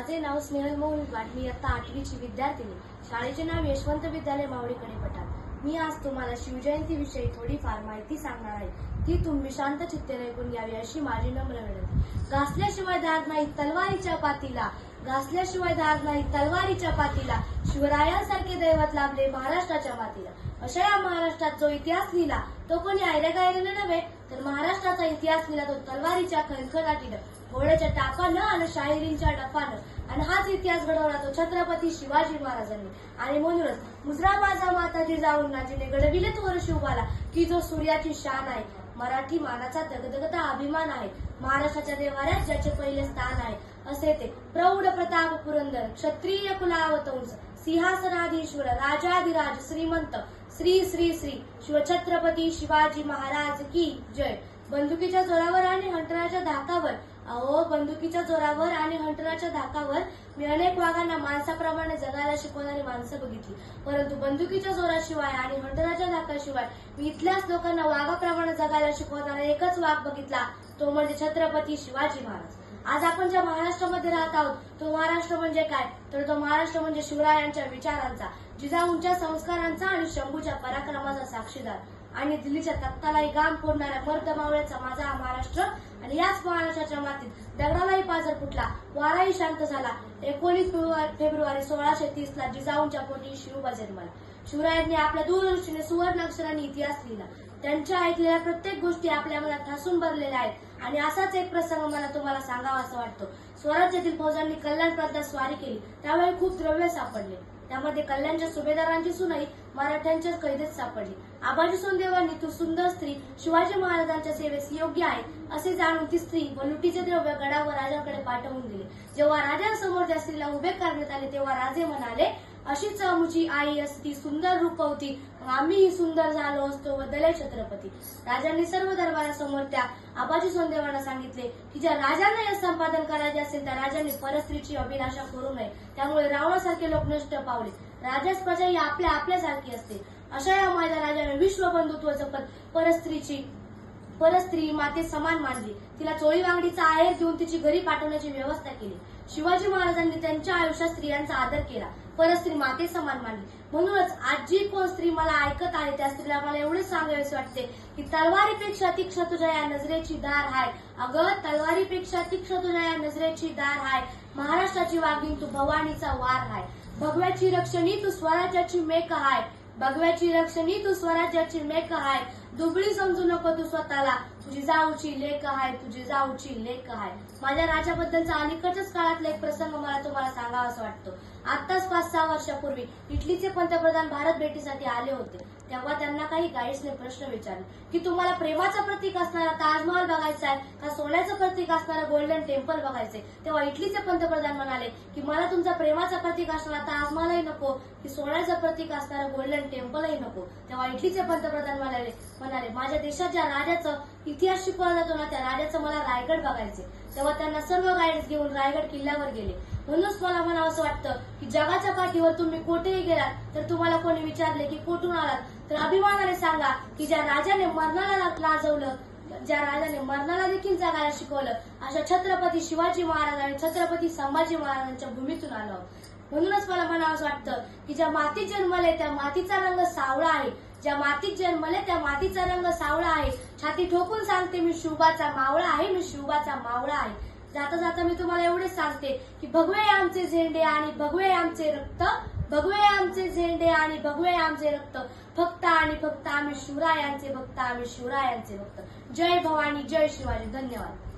माझे नाव स्नेहल मोहन मी इयत्ता आठवीची विद्यार्थिनी. शाळेचे नाव यशवंत विद्यालय मावळीकडे पठाण. मी आज तुम्हाला शिवजयंतीविषयी थोडीफार माहिती सांगणार आहे. ती तुम्ही शांत चित्तेने ऐकून घ्यावी अशी माझी नम्र विनंती. घासल्याशिवाय धार नाही तलवारीच्या पातीला. घासल्याशिवाय धार नाही तलवारीच्या पातीला. शिवरायांसारखे दैवत लाभले महाराष्ट्राच्या मातीला. अशा या महाराष्ट्रात जो इतिहास लिहिला तो कोणी आयऱ्या गायऱ्याने नव्हे तर महाराष्ट्राचा इतिहास लिहिला तो तलवारीच्या खणखणाटीनं. घोड्याच्या टाकानं आणि शाहिरींच्या डफानं. आणि हाच इतिहास घडवला तो छत्रपती शिवाजी महाराजांनी. आणि म्हणूनच मुजरा माझा माता जाऊन नाजीने घडविले थोर शिवबाला की जो सूर्याची शान आहे मराठी मानाचा दगदगता अभिमान आहे. महाराष्ट्राच्या देवाऱ्यात ज्याचे पहिले स्थान आहे असे ते प्रौढ प्रताप पुरंदर क्षत्रिय कुलावतंस सिंहासनाधीश्वर राजाधिराज श्रीमंत श्री श्री श्री शिवछत्रपती शिवाजी महाराज की जय. बंदुकीच्या जोरावर आणि हंटराच्या धाकावर अहो बंदुकीच्या जोरावर आणि हंटराच्या धाकावर मी अनेक वाघांना माणसाप्रमाणे जगायला शिकवणारी माणसं बघितली. परंतु बंदुकीच्या जोराशिवाय आणि हंटराच्या धाकाशिवाय मी इथल्याच लोकांना वाघाप्रमाणे जगायला शिकवणारा एकच वाघ बघितला तो म्हणजे छत्रपती शिवाजी महाराज. आज आपण ज्या महाराष्ट्रामध्ये राहत आहोत तो महाराष्ट्र म्हणजे काय? तर तो महाराष्ट्र म्हणजे शिवरायांच्या विचारांचा जिजाऊंच्या संस्कारांचा आणि शंभूच्या पराक्रमाचा साक्षीदार. आणि दिल्लीच्या तत्तालाही गाम फोडणाऱ्या मर्द मावळ्याचा माझा हा महाराष्ट्र. आणि याच महाराष्ट्राच्या मातीत दगडालाही पाजर फुटला वाराही शांत झाला. एकोणीस फेब्रुवारी सोळाशे तीस ला जिजाऊंच्या पोटी शिवबा जन्माला. शिवरायांनी आपल्या दूरदृष्टीने सुवर्ण अक्षरांनी इतिहास लिहिला. त्यांच्या ऐकलेल्या प्रत्येक गोष्टी आपल्या मनात ठासून भरलेल्या आहेत. आणि असाच एक प्रसंग मला तुम्हाला सांगावा असं वाटतो. स्वराज्यातील फौजांनी कल्याण प्रांतात स्वारी केली. त्यावेळी खूप द्रव्य सापडले. त्यामध्ये कल्याणच्या सुभेदारांची सुनाई मराठ्यांच्या कैदेत सापडली. आबाजी सोनदेवांनी तू सुंदर स्त्री शिवाजी महाराजांच्या सेवेस योग्य आहे असे जाणून ती स्त्री व लुटीचे द्रव्य गडावर राजाकडे पाठवून दिले. जेव्हा राजासमोर त्या स्त्रीला उभे करण्यात आले तेव्हा राजे म्हणाले अशीच आमची आई असती सुंदर रूपवती आम्हीही सुंदर झालो असतो बदले छत्रपती. राजांनी सर्व दरबारासमोर त्या आबाजी सोनदेवांना सांगितले की ज्या राजांना या संपादन करायचे असेल त्या राजांनी परस्त्रीची अभिलाषा करू नये. त्यामुळे रावणासारखे लोक नष्ट पावले. राजाच प्रजा ही आपल्या आपल्यासारखी असते. अशा या माझ्या राजाने विश्वबंधुत्व जपत परस्त्रीची परस्त्री माते समान मानली. तिला चोळी वांगडीचा आहेर देऊन तिची घरी पाठवण्याची व्यवस्था केली. शिवाजी महाराजांनी त्यांच्या आयुष्यात स्त्रियांचा आदर केला. परस्त्री माते समान मानली. म्हणूनच आज जी कोण स्त्री मला ऐकत आहे त्या स्त्रीला मला एवढे सांगावेसे वाटते की तलवारीपेक्षा तीक्ष्ण तुझ्या या नजरेची दार हाय. अगं तलवारीपेक्षा तीक्ष्ण तुझ्या या नजरेची दार हाय. महाराष्ट्राची वाघीण तू भवानीचा वार हाय. भगव्याची रक्षणी तू स्वराज्याची मेक हाय. भगव्याची रक्षणी तू स्वराज्याची मेक हाय. दुबळी समजू नको तू स्वतःला. तुझी जाऊची लेख आहे तुझी जाऊची लेख आहे. माझ्या राजाबद्दलचा अलीकडच्याच काळातला एक प्रसंग मला तुम्हाला सांगावा असं वाटतो. आताच पाच सहा वर्षापूर्वी इटलीचे पंतप्रधान भारत भेटीसाठी आले होते. तेव्हा त्यांना काही गाईड्सने प्रश्न विचारले की तुम्हाला प्रेमाचं प्रतीक असणारा ताजमहल बघायचा आहे का? सोन्याचं प्रतीक असणारा गोल्डन टेम्पल बघायचंय? तेव्हा इटलीचे पंतप्रधान म्हणाले की मला तुमचा प्रेमाचं प्रतीक असणारा नको की सोन्याचं प्रतीक असणारं गोल्डन टेम्पलही नको. तेव्हा इटलीचे पंतप्रधान म्हणाले म्हणाले माझ्या देशाच्या राजाचं इतिहास शिकवला जातो ना त्या राजाचं मला रायगड बघायचे तेव्हा त्यांना सर्व गाईड्स घेऊन रायगड किल्ल्यावर गेले. म्हणूनच मला म्हणावं असं वाटतं की जगाच्या पाठीवर तुम्ही कुठेही गेलात तर तुम्हाला कोणी विचारले की कुठून आलात? तर अभिमानाने सांगा की ज्या राजाने मरणाला लाजवलं ज्या राजाने मरणाला देखील जगायला शिकवलं अशा छत्रपती शिवाजी महाराज आणि छत्रपती संभाजी महाराजांच्या भूमीतून आलो म्हणूनच मला म्हणावं असं वाटतं की ज्या मातीत जन्मले त्या मातीचा रंग सावळा आहे. ज्या मातीत जन्मले त्या मातीचा रंग सावळा आहे. छाती ठोकून सांगते मी शुभाचा मावळा आहे मी शुभाचा मावळा आहे. जाता जाता मी तुम्हाला एवढेच सांगते की भगवे आमचे झेंडे आणि भगवे आमचे रक्त भगवे आमचे झेंडे आणि भगवे आमचे रक्त. फक्त आणि फक्त आम्ही शिवरायांचे भक्त आम्ही शिवरायांचे भक्त. जय भवानी जय शिवाजी. धन्यवाद.